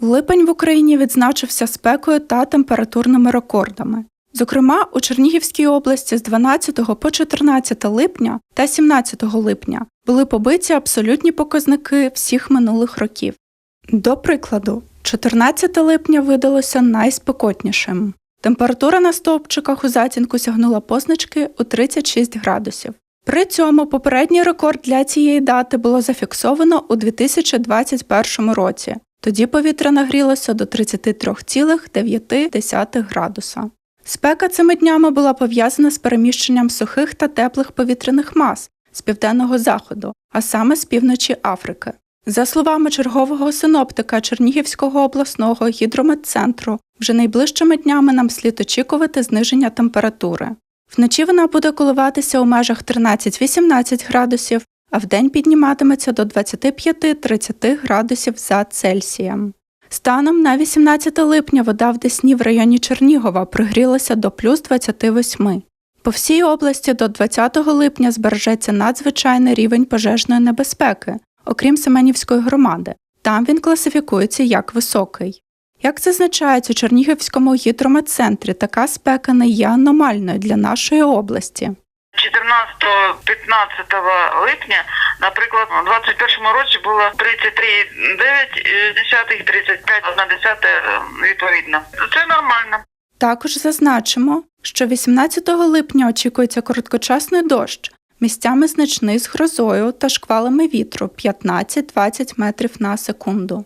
Липень в Україні відзначився спекою та температурними рекордами. Зокрема, у Чернігівській області з 12 по 14 липня та 17 липня були побиті абсолютні показники всіх минулих років. До прикладу, 14 липня видалося найспекотнішим. Температура на стовпчиках у затінку сягнула позначки у 36 градусів. При цьому попередній рекорд для цієї дати було зафіксовано у 2021 році. Тоді повітря нагрілося до 33,9 градуса. Спека цими днями була пов'язана з переміщенням сухих та теплих повітряних мас з південного заходу, а саме з півночі Африки. За словами чергового синоптика Чернігівського обласного гідрометцентру, вже найближчими днями нам слід очікувати зниження температури. Вночі вона буде коливатися у межах 13-18 градусів, а вдень підніматиметься до 25-30 градусів за Цельсієм. Станом на 18 липня вода в Десні в районі Чернігова пригрілася до плюс 28. По всій області до 20 липня збережеться надзвичайний рівень пожежної небезпеки, окрім Семенівської громади. Там він класифікується як високий. Як зазначається у Чернігівському гідрометцентрі, така спека не є аномальною для нашої області. 14-15 липня, наприклад, у 21 році було 33,9 і 35,1 відповідно. Це нормально. Також зазначимо, що 18 липня очікується короткочасний дощ, місцями значний з грозою та шквалами вітру 15-20 метрів на секунду.